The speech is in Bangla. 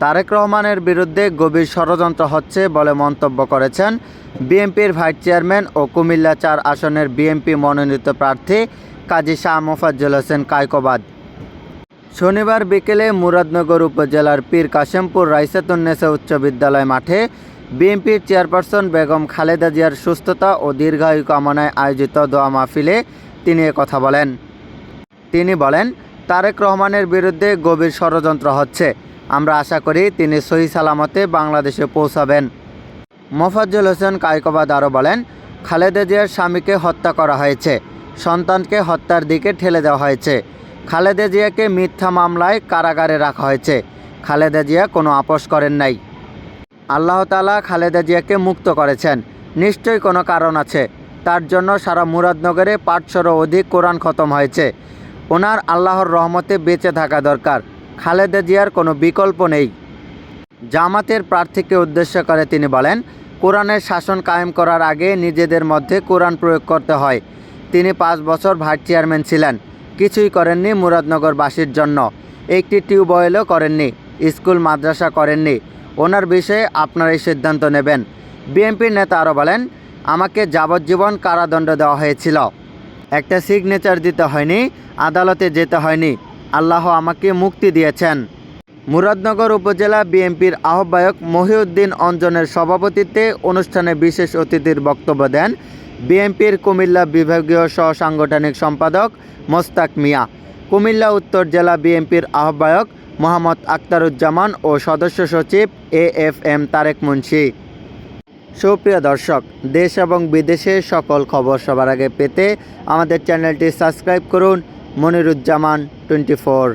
তারেক রহমানের বিরুদ্ধে গভীর ষড়যন্ত্র হচ্ছে বলে মন্তব্য করেছেন বিএনপির ভাইস চেয়ারম্যান ও কুমিল্লা চার আসনের বিএনপি মনোনীত প্রার্থী কাজী শাহ মোফাজ্জল হোসেন কায়কোবাদ। শনিবার বিকেলে মুরাদনগর উপজেলার পীর কাশেমপুর রাইসাতুন্নেসা উচ্চ বিদ্যালয় মাঠে বিএনপির চেয়ারপারসন বেগম খালেদা জিয়ার সুস্থতা ও দীর্ঘায়ু কামনায় আয়োজিত দোয়া মাহফিলে তিনি কথা বলেন। তিনি বলেন, তারেক রহমানের বিরুদ্ধে গভীর ষড়যন্ত্র হচ্ছে। আমরা আশা করি তিনি সহি সালামতে বাংলাদেশে পৌঁছাবেন। মোফাজ্জল হোসেন কায়কবাদ আরও বলেন, খালেদা জিয়ার স্বামীকে হত্যা করা হয়েছে, সন্তানকে হত্যার দিকে ঠেলে দেওয়া হয়েছে। খালেদা জিয়াকে মিথ্যা মামলায় কারাগারে রাখা হয়েছে। খালেদা জিয়া কোনো আপোষ করেন নাই। আল্লাহ তালা খালেদা জিয়াকে মুক্ত করেছেন। নিশ্চয়ই কোনো কারণ আছে। তার জন্য সারা মুরাদনগরে পাঁচশোরও অধিক কোরআন খতম হয়েছে। ওনার আল্লাহর রহমতে বেঁচে থাকা দরকার। খালেদা জিয়ার কোনো বিকল্প নেই। জামাতের প্রার্থীকে উদ্দেশ্য করে তিনি বলেন, কোরআনের শাসন কায়েম করার আগে নিজেদের মধ্যে কোরআন প্রয়োগ করতে হয়। তিনি পাঁচ বছর ভাইস চেয়ারম্যান ছিলেন, কিছুই করেননি মুরাদনগরবাসীর জন্য। একটি টিউবওয়েলও করেননি, স্কুল, মাদ্রাসা করেননি। ওনার বিষয়ে আপনারাই সিদ্ধান্ত নেবেন। বিএনপির নেতা আরও বলেন, আমাকে যাবজ্জীবন কারাদণ্ড দেওয়া হয়েছিল। একটা সিগনেচার দিতে হয়নি, আদালতে যেতে হয়নি। আল্লাহ আমাকে মুক্তি দিয়েছেন। মুরাদনগর উপজেলা বিএনপির আহ্বায়ক মহিউদ্দিন অঞ্জনের সভাপতিত্বে অনুষ্ঠানে বিশেষ অতিথির বক্তব্য দেন বিএনপির কুমিল্লা বিভাগীয় সহ সাংগঠনিক সম্পাদক মোস্তাক মিয়া। কুমিল্লা উত্তর জেলা বিএনপির আহ্বায়ক মোহাম্মদ আক্তারুজ্জামান ও সদস্য সচিব A F M Tarek Munshi. সুপ্রিয় দর্শক, দেশ এবং বিদেশের সকল খবর সবার আগে পেতে আমাদের চ্যানেলটি সাবস্ক্রাইব করুন মনিরুজ্জামান টোয়েন্টি ফোর।